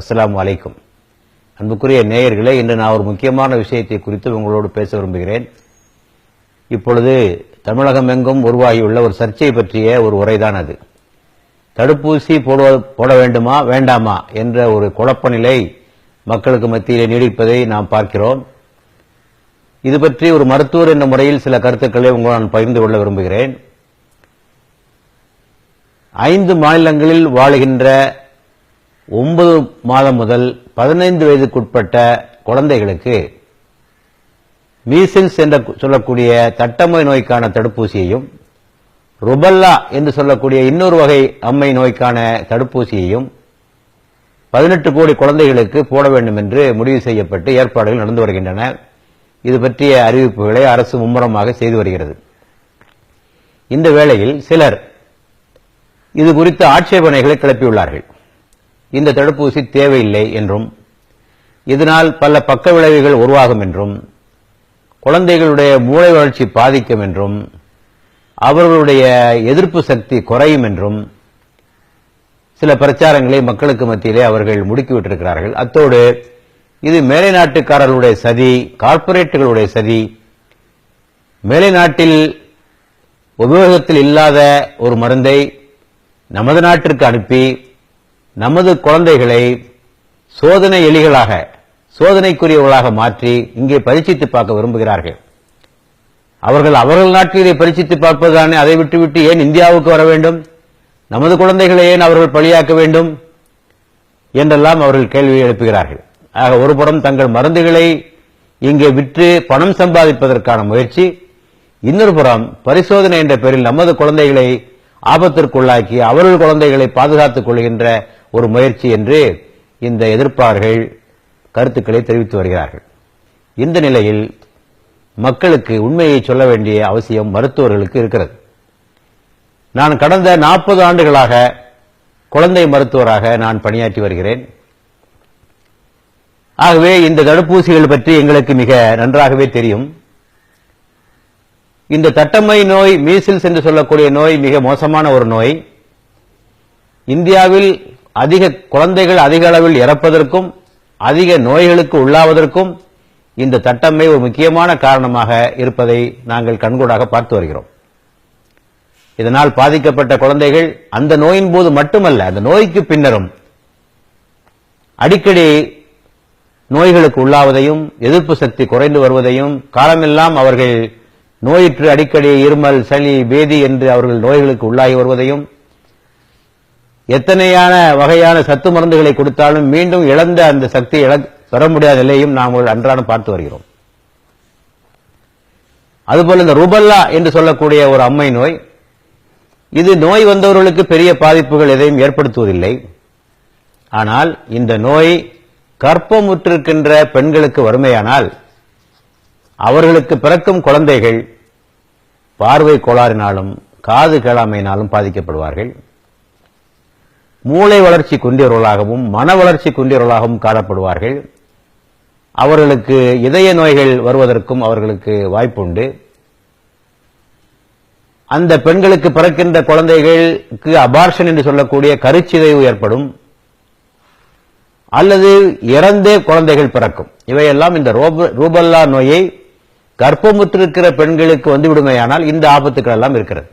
அஸ்லாம் வலைக்கும் அன்புக்குரிய நேயர்களே இன்று நான் ஒரு முக்கியமான விஷயத்தை குறித்து உங்களோடு பேச விரும்புகிறேன். இப்பொழுது தமிழகம் எங்கும் உருவாகியுள்ள ஒரு சர்ச்சை பற்றிய ஒரு உரைதான் அது. தடுப்பூசி போடுவ போட வேண்டுமா வேண்டாமா என்ற ஒரு குழப்ப நிலை மக்களுக்கு மத்தியிலே நீடிப்பதை நாம் பார்க்கிறோம். இது பற்றி ஒரு மருத்துவர் என்ற முறையில் சில கருத்துக்களை உங்கள் நான் பகிர்ந்து கொள்ள விரும்புகிறேன். ஐந்து மாநிலங்களில் வாழுகின்ற ஒன்பது மாதம் முதல் பதினைந்து வயதுக்குட்பட்ட குழந்தைகளுக்கு மீசில்ஸ் என்று சொல்லக்கூடிய தட்டம்மை நோய்க்கான தடுப்பூசியையும் ருபல்லா என்று சொல்லக்கூடிய இன்னொரு வகை அம்மை நோய்க்கான தடுப்பூசியையும் பதினெட்டு கோடி குழந்தைகளுக்கு போட வேண்டும் என்று முடிவு செய்யப்பட்டு ஏற்பாடுகள் நடந்து வருகின்றன. இது பற்றிய அறிவிப்புகளை அரசு மும்முரமாக செய்து வருகிறது. இந்த வேளையில் சிலர் இது குறித்து ஆட்சேபனைகளை கிளப்பியுள்ளார்கள். இந்த தடுப்பூசி தேவையில்லை என்றும் இதனால் பல பக்க விளைவுகள் உருவாகும் என்றும் குழந்தைகளுடைய மூளை வளர்ச்சி பாதிக்கும் என்றும் அவர்களுடைய எதிர்ப்பு சக்தி குறையும் என்றும் சில பிரச்சாரங்களை மக்களுக்கு மத்தியிலே அவர்கள் முடுக்கிவிட்டிருக்கிறார்கள் அத்தோடு இது மேலை நாட்டுக்காரர்களுடைய சதி கார்ப்பரேட்டுகளுடைய சதி மேலை நாட்டில் உபயோகத்தில் இல்லாத ஒரு மருந்தை நமது நாட்டிற்கு அனுப்பி நமது குழந்தைகளை சோதனை எலிகளாக சோதனைக்குரியவர்களாக மாற்றி இங்கே பரிசித்து பார்க்க விரும்புகிறார்கள். அவர்கள் அவர்கள் நாட்டில் இதை பார்ப்பதுதானே? அதை விட்டுவிட்டு ஏன் இந்தியாவுக்கு வர வேண்டும்? நமது குழந்தைகளை ஏன் அவர்கள் பழியாக்க வேண்டும்? என்றெல்லாம் அவர்கள் கேள்வி எழுப்புகிறார்கள். ஆக ஒருபுறம் தங்கள் மருந்துகளை இங்கே விற்று பணம் சம்பாதிப்பதற்கான முயற்சி. இன்னொரு புறம் பரிசோதனை என்ற பெயரில் நமது குழந்தைகளை ஆபத்திற்குள்ளாக்கி அவர்கள் குழந்தைகளை பாதுகாத்துக் கொள்கின்ற ஒரு முயற்சி என்று இந்த எதிர்ப்பாளர்கள் கருத்துக்களை தெரிவித்து வருகிறார்கள். இந்த நிலையில் மக்களுக்கு உண்மையை சொல்ல வேண்டிய அவசியம் மருத்துவர்களுக்கு இருக்கிறது. நான் கடந்த நாற்பது ஆண்டுகளாக குழந்தை மருத்துவராக நான் பணியாற்றி வருகிறேன். ஆகவே இந்த தடுப்பூசிகள் பற்றி எங்களுக்கு மிக நன்றாகவே தெரியும். இந்த தட்டம்மை நோய் மீசில்ஸ் என்று சொல்லக்கூடிய நோய் மிக மோசமான ஒரு நோய். இந்தியாவில் அதிக குழந்தைகள் அதிக அளவில் இறப்பதற்கும் அதிக நோய்களுக்கு உள்ளாவதற்கும் இந்த தட்டம்மை ஒரு முக்கியமான காரணமாக இருப்பதை நாங்கள் கண்கூடாக பார்த்து வருகிறோம். இதனால் பாதிக்கப்பட்ட குழந்தைகள் அந்த நோயின் போது மட்டுமல்ல அந்த நோய்க்கு பின்னரும் அடிக்கடி நோய்களுக்கு உள்ளாவதையும் எதிர்ப்பு சக்தி குறைந்து வருவதையும் காலமெல்லாம் அவர்கள் நோயிற்று அடிக்கடி இருமல் சளி பேதி என்று அவர்கள் நோய்களுக்கு உள்ளாகி வருவதையும் எத்தனையான வகையான சத்து மருந்துகளை கொடுத்தாலும் மீண்டும் இழந்த அந்த சக்தியை இழ பெற முடியாத நிலையும் நாம் அன்றாடம் பார்த்து வருகிறோம். அதுபோல இந்த ருபல்லா என்று சொல்லக்கூடிய ஒரு அம்மை நோய் இது நோய் வந்தவர்களுக்கு பெரிய பாதிப்புகள் எதையும் ஏற்படுத்துவதில்லை. ஆனால் இந்த நோய் கற்பமுற்றிருக்கின்ற பெண்களுக்கு வறுமையானால் அவர்களுக்கு பிறக்கும் குழந்தைகள் பார்வை கோளாறினாலும் காது கேளாமையினாலும் பாதிக்கப்படுவார்கள். மூளை வளர்ச்சி குன்றியவர்களாகவும் மன வளர்ச்சி குன்றியவர்களாகவும் காணப்படுவார்கள். அவர்களுக்கு இதய நோய்கள் வருவதற்கும் அவர்களுக்கு வாய்ப்புண்டு. அந்த பெண்களுக்கு பிறக்கின்ற குழந்தைகளுக்கு அபார்ஷன் என்று சொல்லக்கூடிய கருச்சிதைவு ஏற்படும். அல்லது இறந்தே குழந்தைகள் பிறக்கும். இவையெல்லாம் இந்த ரோப- ரூபல்லா நோயை கர்ப்பமுற்றிருக்கிற பெண்களுக்கு வந்துவிடுமையானால் இந்த ஆபத்துக்கள் எல்லாம் இருக்கிறது.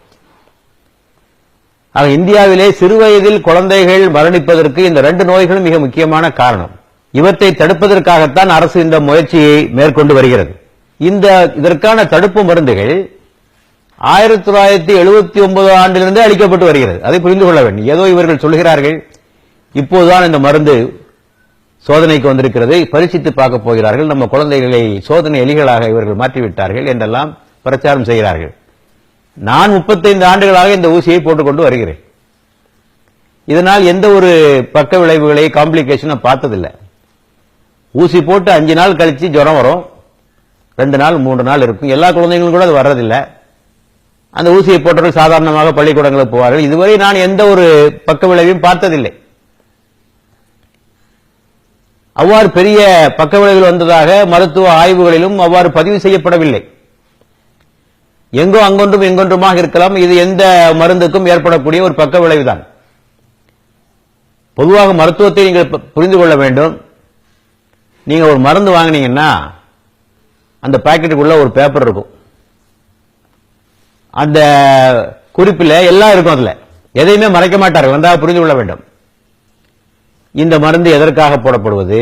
ஆக இந்தியாவிலே சிறுவயதில் குழந்தைகள் மரணிப்பதற்கு இந்த ரெண்டு நோய்களும் மிக முக்கியமான காரணம். இவற்றை தடுப்பதற்காகத்தான் அரசு இந்த முயற்சியை மேற்கொண்டு வருகிறது. இந்த இதற்கான தடுப்பு மருந்துகள் ஆயிரத்தி தொள்ளாயிரத்தி எழுபத்தி ஒன்பது ஆண்டிலிருந்தே அளிக்கப்பட்டு வருகிறது. அதை புரிந்து கொள்ள வேண்டும். ஏதோ இவர்கள் சொல்கிறார்கள் இப்போதுதான் இந்த மருந்து சோதனைக்கு வந்திருக்கிறது பரிசித்து பார்க்க போகிறார்கள் நம்ம குழந்தைகளை சோதனை எலிகளாக இவர்கள் மாற்றிவிட்டார்கள் என்றெல்லாம் பிரச்சாரம் செய்கிறார்கள். நான் 35 ஆண்டுகளாக இந்த ஊசியை போட்டுக்கொண்டு வருகிறேன். இதனால் எந்த ஒரு பக்க விளைவுகளை காம்ப்ளிகேஷனை பார்த்ததில்லை. ஊசி போட்டு அஞ்சு நாள் கழிச்சு ஜுரம் வரும். ரெண்டு நாள் மூன்று நாள் இருக்கும். எல்லா குழந்தைங்களும் கூட அது வர்றதில்லை. அந்த ஊசியை போட்டவர்கள் சாதாரணமாக பள்ளிக்கூடங்களுக்கு போவார்கள். இதுவரை நான் எந்த ஒரு பக்க விளைவையும் பார்த்ததில்லை. அவ்வாறு பெரிய பக்க விளைவில் வந்ததாக மருத்துவ ஆய்வுகளிலும் அவ்வாறு பதிவு செய்யப்படவில்லை. எங்கோ அங்கொன்றும் எங்கொன்றுமாக இருக்கலாம். இது எந்த மருந்துக்கும் ஏற்படக்கூடிய ஒரு பக்க விளைவுதான். பொதுவாக மருத்துவத்தை நீங்கள் புரிந்து கொள்ள வேண்டும். நீங்க ஒரு மருந்து வாங்குனீங்கன்னா அந்த பாக்கெட்டுக்குள்ள ஒரு பேப்பர் இருக்கும். அந்த குறிப்பில் எல்லாம் இருக்கும் அதுல. எதையுமே மறைக்க மாட்டார்கள். வந்தால் புரிந்து கொள்ள வேண்டும். இந்த மருந்து எதற்காக போடப்படுவது?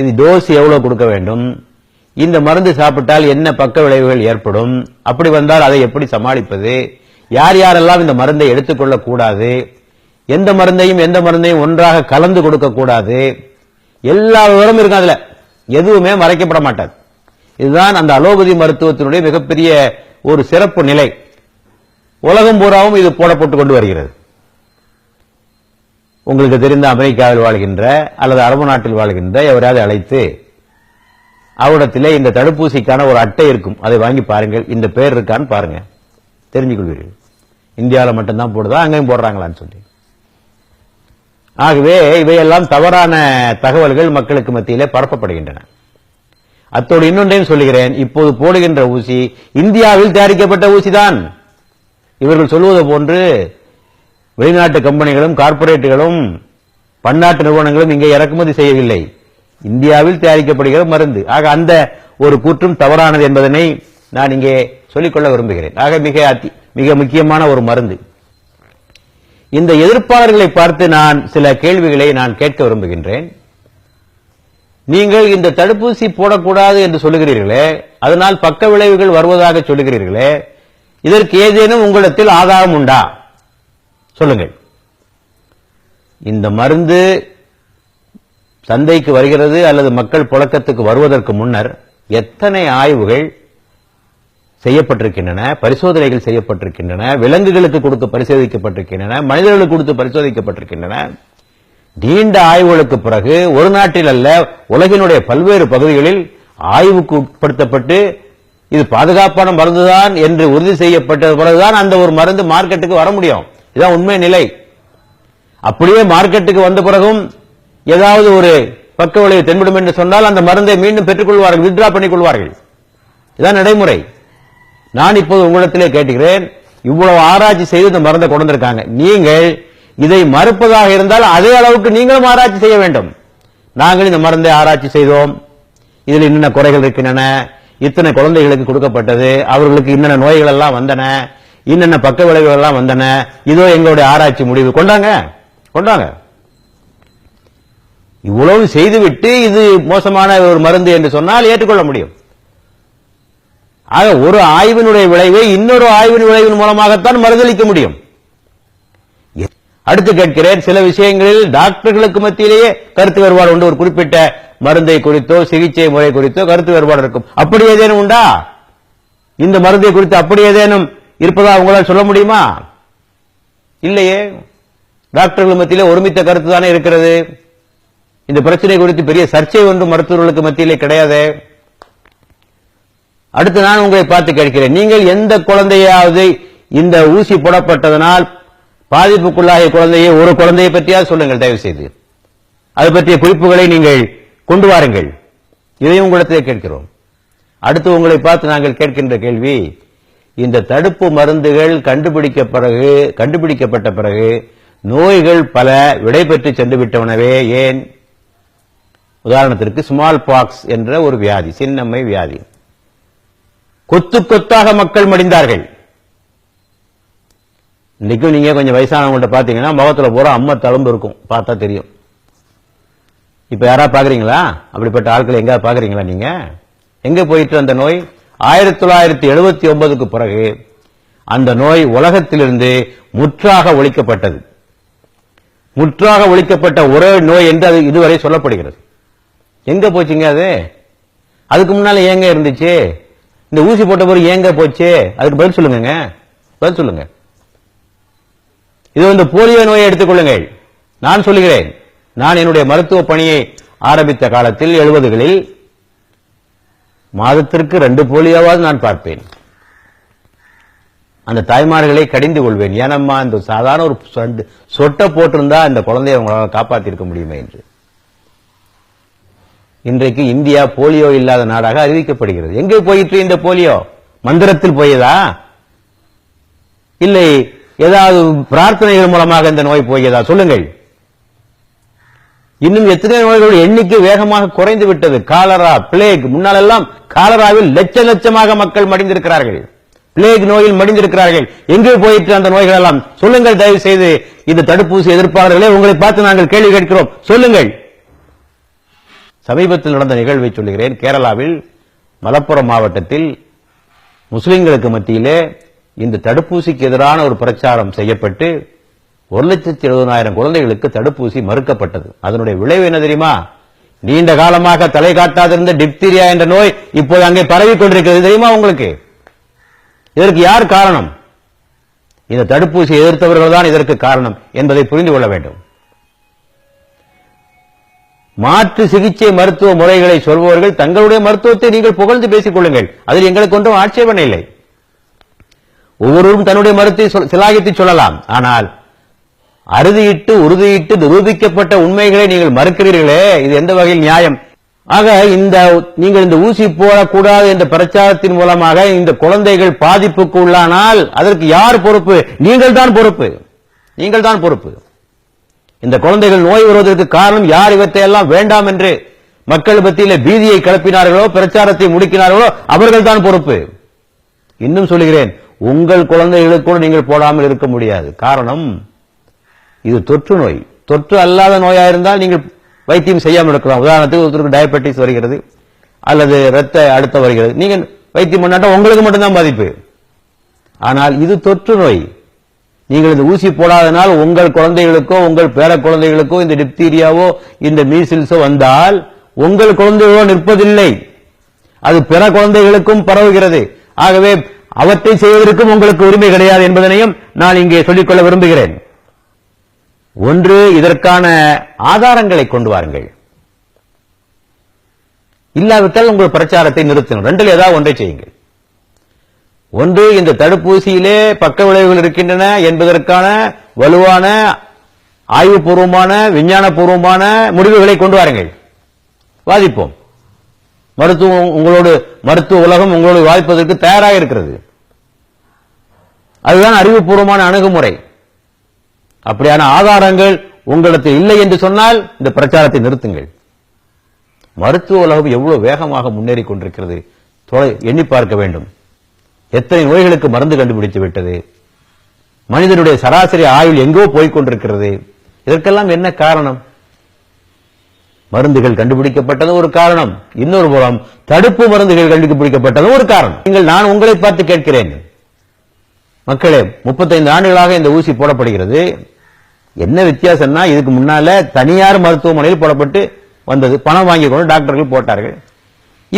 இது டோஸ் எவ்வளவு கொடுக்க வேண்டும்? இந்த மருந்து சாப்பிட்டால் என்ன பக்க விளைவுகள் ஏற்படும்? அப்படி வந்தால் அதை எப்படி சமாளிப்பது? யார் யாரெல்லாம் இந்த மருந்தை எடுத்துக்கொள்ள கூடாது? எந்த மருந்தையும் எந்த மருந்தையும் ஒன்றாக கலந்து கொடுக்க கூடாது. எல்லா விவரமும் இருக்கும் அதுல. எதுவுமே மறைக்கப்பட மாட்டாது. இதுதான் அந்த அலோபதி மருத்துவத்தினுடைய மிகப்பெரிய ஒரு சிறப்பு நிலை. உலகம் பூராவும் இது போடப்பட்டு கொண்டு வருகிறது. உங்களுக்கு தெரிந்த அமெரிக்காவில் வாழ்கின்ற அல்லது அரபு நாட்டில் வாழ்கின்ற எவரையாவது அழைத்து அவரிடத்திலே இந்த தடுப்பூசிக்கான ஒரு அட்டை இருக்கும். அதை வாங்கி பாருங்கள். இந்த பேர் இருக்கான்னு பாருங்க. தெரிஞ்சுக்கொள்வீர்கள். இந்தியாவில் மட்டும்தான் போடுதா? அங்கேயும் போடுறாங்களான்னு சொல்லி. ஆகவே இவையெல்லாம் தவறான தகவல்கள் மக்களுக்கு மத்தியிலே பரப்பப்படுகின்றன. அத்தோடு இன்னொன்றையும் சொல்லுகிறேன். இப்போது போடுகின்ற ஊசி இந்தியாவில் தயாரிக்கப்பட்ட ஊசிதான். இவர்கள் சொல்வது போன்று வெளிநாட்டு கம்பெனிகளும் கார்ப்பரேட்டுகளும் பன்னாட்டு நிறுவனங்களும் இங்கே இறக்குமதி செய்யவில்லை. இந்தியாவில் தயாரிக்கப்படுகிற மருந்து. ஆக அந்த ஒரு கூற்றும் தவறானது என்பதனை நான் இங்கே சொல்லிக்கொள்ள விரும்புகிறேன். ஆக மிக மிக முக்கியமான ஒரு மருந்து. இந்த எதிர்ப்பாளர்களை பார்த்து நான் சில கேள்விகளை நான் கேட்க விரும்புகின்றேன். நீங்கள் இந்த தடுப்பூசி போடக்கூடாது என்று சொல்லுகிறீர்களே அதனால் பக்க விளைவுகள் வருவதாக சொல்லுகிறீர்களே இதற்கு ஏதேனும் உங்களிடத்தில் ஆதாரம் உண்டா? சொல்லுங்கள். இந்த மருந்து சந்தைக்கு வருகிறது அல்லது மக்கள் புழக்கத்துக்கு வருவதற்கு முன்னர் எத்தனை ஆய்வுகள் செய்யப்பட்டிருக்கின்றன பரிசோதனைகள் செய்யப்பட்டிருக்கின்றன விலங்குகளுக்கு கொடுத்து பரிசோதிக்கப்பட்டிருக்கின்றன மனிதர்களுக்கு கொடுத்து பரிசோதிக்கப்பட்டிருக்கின்றன. நீண்ட ஆய்வுகளுக்கு பிறகு ஒரு நாட்டில் அல்ல உலகினுடைய பல்வேறு பகுதிகளில் ஆய்வுக்கு உட்படுத்தப்பட்டு இது பாதுகாப்பான மருந்துதான் என்று உறுதி செய்யப்பட்ட பிறகுதான் அந்த ஒரு மருந்து மார்க்கெட்டுக்கு வர முடியும். இதுதான் உண்மை நிலை. அப்படியே மார்க்கெட்டுக்கு வந்த பிறகும் ஏதாவது ஒரு பக்க விளைவு தென்படும் என்று சொன்னால் அந்த மருந்தை மீண்டும் பெற்றுக்கொள்வார்கள் வித்ரா பண்ணிக் கொள்வார்கள் இதான் நடைமுறை. நான் இப்போது உங்களிடத்திலே கேட்டுகிறேன் இவ்வளவு ஆராய்ச்சி செய்து இந்த மருந்தை கொண்டு வந்திருக்காங்க. நீங்கள் இதை மறுப்பதாக இருந்தால் அதே அளவுக்கு நீங்களும் ஆராய்ச்சி செய்ய வேண்டும். நாங்கள் இந்த மருந்தை ஆராய்ச்சி செய்தோம். இதில் என்னென்ன குறைகள் இருக்கின்றன? இத்தனை குழந்தைகளுக்கு கொடுக்கப்பட்டது? அவர்களுக்கு என்னென்ன நோய்கள் எல்லாம் வந்தன? என்னென்ன பக்க விளைவுகள் எல்லாம் வந்தன? இதோ எங்களுடைய ஆராய்ச்சி முடிவு. கொண்டாங்க? கொண்டாங்க. இவ்வளவு செய்துவிட்டு இது மோசமான ஒரு மருந்து என்று சொன்னால் ஏற்றுக்கொள்ள முடியும். ஆக ஒரு ஆய்வினுடைய விளைவை இன்னொரு ஆய்வின் விளைவின் மூலமாகத்தான் மறுதளிக்க முடியும். அடுத்து கேட்கிறேன் சில விஷயங்களில் டாக்டர்களுக்கு மத்தியிலேயே கருத்து வேறுபாடு உண்டு. ஒரு குறிப்பிட்ட மருந்தை குறித்தோ சிகிச்சை முறை குறித்தோ கருத்து வேறுபாடு இருக்கும். அப்படி ஏதேனும் உண்டா? இந்த மருந்தை குறித்து அப்படி ஏதேனும் இருப்பதா உங்களால் சொல்ல முடியுமா? இல்லையே. டாக்டர்கள் மத்தியிலே ஒருமித்த கருத்து தானே இருக்கிறது. இந்த பிரச்சனை குறித்து பெரிய சர்ச்சை ஒன்று மருத்துவர்களுக்கு மத்தியிலே கிடையாது. அடுத்து நான் உங்களை பார்த்து கேட்கிறேன். நீங்கள் எந்த குழந்தையாவது இந்த ஊசி போடப்பட்டதனால் பாதிப்புக்குள்ளாகிய குழந்தையை ஒரு குழந்தையை பற்றியா சொல்லுங்கள் தயவு செய்து அது பற்றிய குறிப்புகளை நீங்கள் கொண்டு வாருங்கள். இதையும் உங்களிடத்தில் கேட்கிறோம். அடுத்து உங்களை பார்த்து நாங்கள் கேட்கின்ற கேள்வி இந்த தடுப்பு மருந்துகள் கண்டுபிடிக்க பிறகு கண்டுபிடிக்கப்பட்ட பிறகு நோய்கள் பல விடைபெற்று சென்று விட்டவனவே ஏன்? உதாரணத்திற்கு ஸ்மால் பாக்ஸ் என்ற ஒரு வியாதி சின்னம்மை வியாதி. கொத்து கொத்தாக மக்கள் மடிந்தார்கள். இன்னைக்கும் நீங்க கொஞ்சம் வயசானவங்கள்ட்ட பாத்தீங்கன்னா முகத்துல பூரா அம்மா தழும்பு இருக்கும். பார்த்தா தெரியும். இப்ப யாரா பாக்குறீங்களா? அப்படிப்பட்ட ஆட்கள் எங்க பாக்குறீங்களா நீங்க? எங்க போயிட்டு அந்த நோய்? ஆயிரத்தி தொள்ளாயிரத்தி எழுபத்தி ஒன்பதுக்கு பிறகு அந்த நோய் உலகத்திலிருந்து முற்றாக ஒழிக்கப்பட்டது. முற்றாக ஒழிக்கப்பட்ட ஒரே நோய் என்று அது இதுவரை சொல்லப்படுகிறது. எங்க போச்சுங்க அது? அதுக்கு முன்னால ஏங்க இருந்துச்சு? இந்த ஊசி போட்ட பிறகு ஏங்க போச்சு? அதுக்கு பதில் சொல்லுங்க பதில் சொல்லுங்க. இது வந்து போலியோ நோயை எடுத்துக்கொள்ளுங்கள் நான் சொல்லுகிறேன். நான் என்னுடைய மருத்துவ பணியை ஆரம்பித்த காலத்தில் எழுபதுகளில் மாதத்திற்கு ரெண்டு போலியோவாவது நான் பார்ப்பேன். அந்த தாய்மார்களை கடிந்து கொள்வேன். ஏனம்மா இந்த சாதாரண ஒரு சொண்டு- சொட்டை போட்டிருந்தா அந்த குழந்தைய அவங்களால காப்பாற்றிருக்க முடியுமே என்று. இன்றைக்கு இந்தியா போலியோ இல்லாத நாடாக அறிவிக்கப்படுகிறது. எங்கே போயிற்று இந்த போலியோ? மந்திரத்தில் போயதா? இல்லை ஏதாவது பிரார்த்தனைகள் மூலமாக இந்த நோய் போயதா? சொல்லுங்கள். இன்னும் எத்தனை நோய்களுடைய எண்ணிக்கை வேகமாக குறைந்து விட்டது. Cholera plague. முன்னாலெல்லாம் காலராவில் லட்ச லட்சமாக மக்கள் மடிந்திருக்கிறார்கள். பிளேக் நோயில் மடிந்திருக்கிறார்கள். எங்கே போயிட்டு அந்த நோய்கள் எல்லாம் சொல்லுங்கள் தயவு செய்து இந்த தடுப்பூசி எதிர்ப்பாளர்களே உங்களை பார்த்து நாங்கள் கேள்வி கேட்கிறோம். சொல்லுங்கள். சமீபத்தில் நடந்த நிகழ்வை சொல்லுகிறேன். கேரளாவில் மலப்புரம் மாவட்டத்தில் முஸ்லிம்களுக்கு மத்தியிலே இந்த தடுப்பூசிக்கு எதிரான ஒரு பிரச்சாரம் செய்யப்பட்டு ஒரு லட்சத்தி எழுபதாயிரம் குழந்தைகளுக்கு தடுப்பூசி மறுக்கப்பட்டது. அதனுடைய விளைவு என்ன தெரியுமா? நீண்ட காலமாக தலை காட்டாதிருந்த டிப்தீரியா என்ற நோய் இப்போது அங்கே பரவிக் கொண்டிருக்கிறது தெரியுமா உங்களுக்கு? இதற்கு யார் காரணம்? இந்த தடுப்பூசி எதிர்த்தவர்கள் தான் இதற்கு காரணம் என்பதை புரிந்து கொள்ள வேண்டும். மாற்று சிகிச்சை மருத்துவ முறைகளை சொல்பவர்கள் தங்களுடைய மருத்துவத்தை நீங்கள் புகழ்ந்து பேசிக் கொள்ளுங்கள். அதில் எங்களுக்கு ஒன்றும் ஆட்சேபனை இல்லை. ஒவ்வொருவரும் தன்னுடைய மருத்துவ சிலாகித்து சொல்லலாம். ஆனால் அறுதியிட்டு உறுதியிட்டு நிரூபிக்கப்பட்ட உண்மைகளை நீங்கள் மறுக்கிறீர்களே இது எந்த வகையில் நியாயம்? ஆக இந்த நீங்கள் இந்த ஊசி போடக்கூடாது என்ற பிரச்சாரத்தின் மூலமாக இந்த குழந்தைகள் பாதிப்புக்கு உள்ளானால் அதற்கு யார் பொறுப்பு? நீங்கள் தான் பொறுப்பு. நீங்கள் தான் பொறுப்பு. இந்த குழந்தைகள் நோய் வருவதற்கு காரணம் யார் இவற்றை எல்லாம் வேண்டாம் என்று மக்கள் மத்தியிலே பீதியை கிளப்பினார்களோ பிரச்சாரத்தை முடுக்கினார்களோ அவர்கள் தான் பொறுப்பு. இன்னும் சொல்லுகிறேன் உங்கள் குழந்தைகளுக்கு கூட நீங்கள் போடாமல் இருக்க முடியாது. காரணம் இது தொற்று நோய். தொற்று அல்லாத நோயா இருந்தால் நீங்கள் வைத்தியம் செய்யாமல் இருக்கலாம். உதாரணத்துக்கு ஒருத்தருக்கு டயபெட்டிஸ் வருகிறது அல்லது ரத்த அழுத்தம் வருகிறது. நீங்கள் வைத்தியம் பண்ணாட்டா உங்களுக்கு மட்டும்தான் பாதிப்பு. ஆனால் இது தொற்று நோய். நீங்கள் இந்த ஊசி போடாதனால் உங்கள் குழந்தைகளுக்கோ உங்கள் பேர குழந்தைகளுக்கோ இந்த டிப்தீரியாவோ இந்த மீசில்ஸோ வந்தால் உங்கள் குழந்தைகளோ நிற்பதில்லை. அது பிற குழந்தைகளுக்கும் பரவுகிறது. ஆகவே அவற்றை செய்வதற்கும் உங்களுக்கு உரிமை கிடையாது என்பதனையும் நான் இங்கே சொல்லிக்கொள்ள விரும்புகிறேன். ஒன்று இதற்கான ஆதாரங்களை கொண்டு வாருங்கள். இல்லாவிட்டால் உங்கள் பிரச்சாரத்தை நிறுத்தணும். ரெண்டில் ஏதாவது ஒன்றை செய்யுங்கள். ஒன்று இந்த தடுப்பூசியிலே பக்க விளைவுகள் இருக்கின்றன என்பதற்கான வலுவான ஆய்வுபூர்வமான விஞ்ஞானபூர்வமான முடிவுகளை கொண்டு வாருங்கள். வாதிப்போம். மருத்துவம் உங்களோடு மருத்துவ உலகம் உங்களோடு வாதிப்பதற்கு தயாராக இருக்கிறது. அதுதான் அறிவுபூர்வமான அணுகுமுறை. அப்படியான ஆதாரங்கள் உங்களிடத்தில் இல்லை என்று சொன்னால் இந்த பிரச்சாரத்தை நிறுத்துங்கள். மருத்துவ உலகம் எவ்வளவு வேகமாக முன்னேறி கொண்டிருக்கிறது. எண்ணி பார்க்க வேண்டும். எத்தனை நோய்களுக்கு மருந்து கண்டுபிடித்து விட்டது? மனிதனுடைய சராசரி ஆயுள் எங்கோ போய்கொண்டிருக்கிறது இதற்கெல்லாம் என்ன காரணம்? மருந்துகள் கண்டுபிடிக்கப்பட்டது ஒரு காரணம். இன்னொரு புறம் தடுப்பு மருந்துகள் கண்டுபிடிக்கப்பட்டது ஒரு காரணம். நீங்கள் நான் உங்களை பார்த்து கேட்கிறேன். மக்களே 35 ஆண்டுகளாக இந்த ஊசி போடப்படுகிறது. என்ன வித்தியாசம்னா இதுக்கு முன்னால தனியார் மருத்துவமனையில் போடப்பட்டு வந்தது. பணம் வாங்கி கொண்டு டாக்டர்கள் போட்டார்கள்.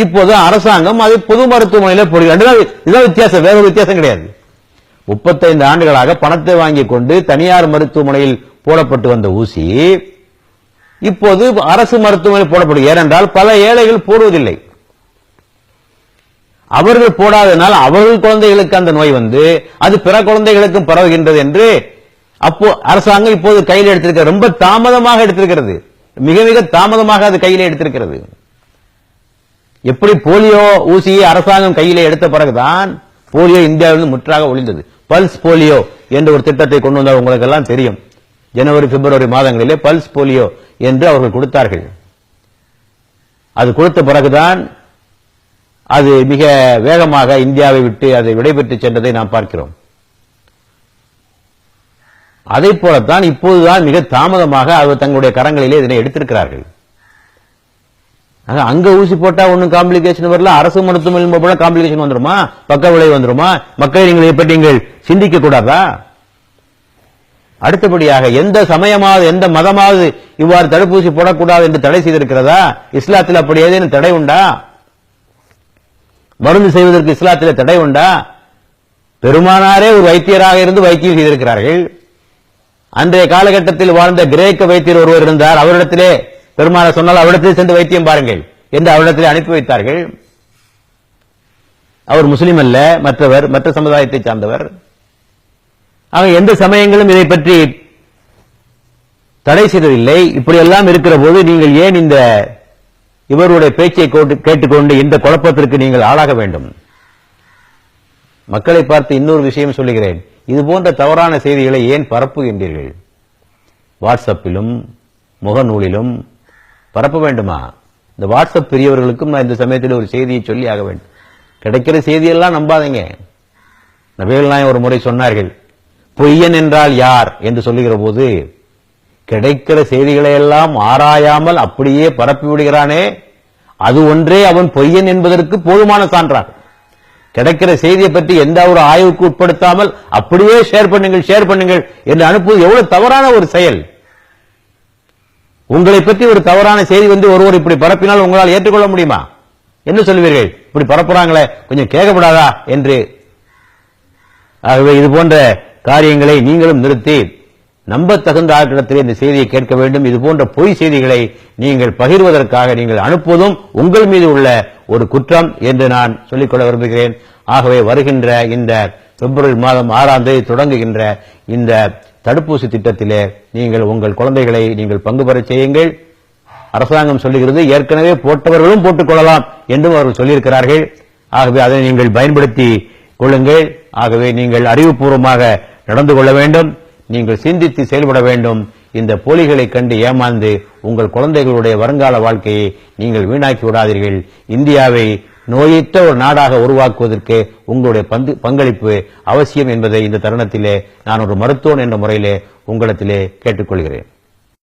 இப்போது அரசாங்கம் அதை பொது மருத்துவமனையில் போடுகிறது இதுதான் வித்தியாசம். வேற ஒரு வித்தியாசம் கிடையாது. 35 ஆண்டுகளாக பணத்தை வாங்கி கொண்டு தனியார் மருத்துவமனையில் போடப்பட்டு வந்த ஊசி இப்போது அரசு மருத்துவமனையில் போடப்படும். ஏனென்றால் பல ஏழைகள் போடுவதில்லை. அவர்கள் போடாதனால் அவர்கள் குழந்தைகளுக்கு அந்த நோய் வந்து அது பிற குழந்தைகளுக்கும் பரவுகின்றது என்று அப்போ அரசாங்கம் இப்போது கையில் எடுத்திருக்க ரொம்ப தாமதமாக எடுத்திருக்கிறது. மிக மிக தாமதமாக அது கையில எடுத்திருக்கிறது. எப்படி போலியோ ஊசியை அரசாங்கம் கையில எடுத்த பிறகுதான் போலியோ இந்தியாவிலிருந்து முற்றாக ஒளிந்தது பல்ஸ் போலியோ என்ற ஒரு திட்டத்தை கொண்டு வந்தால் உங்களுக்கு எல்லாம் தெரியும். ஜனவரி பிப்ரவரி மாதங்களிலே பல்ஸ் போலியோ என்று அவர்கள் கொடுத்தார்கள். அது கொடுத்த பிறகுதான் அது மிக வேகமாக இந்தியாவை விட்டு அதை விடைபெற்று சென்றதை நாம் பார்க்கிறோம். அதை போலத்தான் இப்போதுதான் மிக தாமதமாக அவர் தங்களுடைய கரங்களிலே இதனை எடுத்திருக்கிறார்கள். அங்க ஊசி போட்டா ஒண்ணும் காம்ப்ளிகேஷன் வரல அரசு மருத்துவமனையில் போல காம்ப்ளிகேஷன் வந்துருமா? பக்க விளைவு வந்துருமா? மக்களை நீங்கள் எப்படி நீங்கள் சிந்திக்க கூடாதா? அடுத்தபடியாக எந்த சமயமாவது எந்த மதமாவது இவ்வாறு தடுப்பூசி போடக்கூடாது என்று தடை செய்திருக்கிறதா? இஸ்லாத்தில் அப்படி ஏதேனும் தடை உண்டா? மருந்து செய்வதற்கு இஸ்லாத்தில் தடை உண்டா? பெருமானாரே ஒரு வைத்தியராக இருந்து வைத்தியம் செய்திருக்கிறார்கள். அன்றைய காலகட்டத்தில் வாழ்ந்த கிரேக்க வைத்தியர் ஒருவர் இருந்தார். அவரிடத்திலே பெருமான சொன்னால் அவரிடத்தில் சென்று வைத்தியம் பாருங்கள் என்று அவரிடத்திலே அனுப்பி வைத்தார்கள். அவர் முஸ்லிம் அல்ல மற்றவர் மற்ற சமுதாயத்தை சார்ந்தவர். அவன் எந்த சமயங்களும் இதை பற்றி தடை செய்ததில்லை. இப்படியெல்லாம் இருக்கிற போது நீங்கள் ஏன் இந்த இவருடைய பேச்சை கேட்டுக்கொண்டு இந்த குழப்பத்திற்கு நீங்கள் ஆளாக வேண்டும்? மக்களை பார்த்து இன்னொரு விஷயம் சொல்லுகிறேன். இது போன்ற தவறான செய்திகளை ஏன் பரப்புகின்றீர்கள்? வாட்ஸ்அப்பிலும் முகநூலிலும் பரப்ப வேண்டுமா? இந்த வாட்ஸ்அப் பெரியவர்களுக்கும் நான் இந்த சமயத்தில் ஒரு செய்தியை சொல்லி ஆக வேண்டும். கிடைக்கிற செய்தியெல்லாம் நம்பாதீங்க. நபிகள் நாயகம் ஒரு முறை சொன்னார்கள் பொய்யன் என்றால் யார்? என்று சொல்லுகிற போது கிடைக்கிற செய்திகளை எல்லாம் ஆராயாமல் அப்படியே பரப்பி விடுகிறானே அது ஒன்றே அவன் பொய்யன் என்பதற்கு போதுமான சான்றாகும் கிடைக்கிற செய்தியை பற்றி எந்த ஒரு ஆய்வுக்கு உட்படுத்தாமல் அப்படியே ஷேர் பண்ணுங்கள் ஷேர் பண்ணுங்கள் என்று அனுப்புவது எவ்வளவு தவறான ஒரு செயல்? உங்களை பற்றி ஒரு தவறான செய்தி வந்து ஒருவர் இப்படி பரப்பினால் உங்களால் ஏற்றுக்கொள்ள முடியுமா? என்ன சொல்லுவீர்கள் இப்படி பரப்புறாங்களே கொஞ்சம் கேட்கப்படாதா என்று? ஆகவே இது போன்ற காரியங்களை நீங்களும் நிறுத்தி நம்பத்தகுந்த ஆட்களிடத்திலே இந்த செய்தியை கேட்க வேண்டும். இது போன்ற பொய் செய்திகளை நீங்கள் பகிர்வதற்காக நீங்கள் அனுப்புவதும் உங்கள் மீது உள்ள ஒரு குற்றம் என்று நான் சொல்லிக்கொள்ள விரும்புகிறேன். ஆகவே வருகின்ற இந்த பிப்ரவரி மாதம் ஆறாம் தேதி தொடங்குகின்ற இந்த தடுப்பூசி திட்டத்திலே நீங்கள் உங்கள் குழந்தைகளை நீங்கள் பங்கு பெற செய்யுங்கள். அரசாங்கம் சொல்லுகிறது ஏற்கனவே போட்டவர்களும் போட்டுக் கொள்ளலாம் என்றும் அவர்கள் சொல்லியிருக்கிறார்கள். ஆகவே அதை நீங்கள் பயன்படுத்தி கொள்ளுங்கள். ஆகவே நீங்கள் அறிவுபூர்வமாக நடந்து கொள்ள வேண்டும். நீங்கள் சிந்தித்து செயல்பட வேண்டும். இந்த போலிகளை கண்டு ஏமாந்து உங்கள் குழந்தைகளுடைய வருங்கால வாழ்க்கையை நீங்கள் வீணாக்கி விடாதீர்கள். இந்தியாவை நோயற்ற ஒரு நாடாக உருவாக்குவதற்கு உங்களுடைய பந்து- பங்களிப்பு அவசியம் என்பதை இந்த தருணத்திலே நான் ஒரு மருத்துவன் என்ற முறையிலே உங்களிடத்திலே கேட்டுக்கொள்கிறேன்.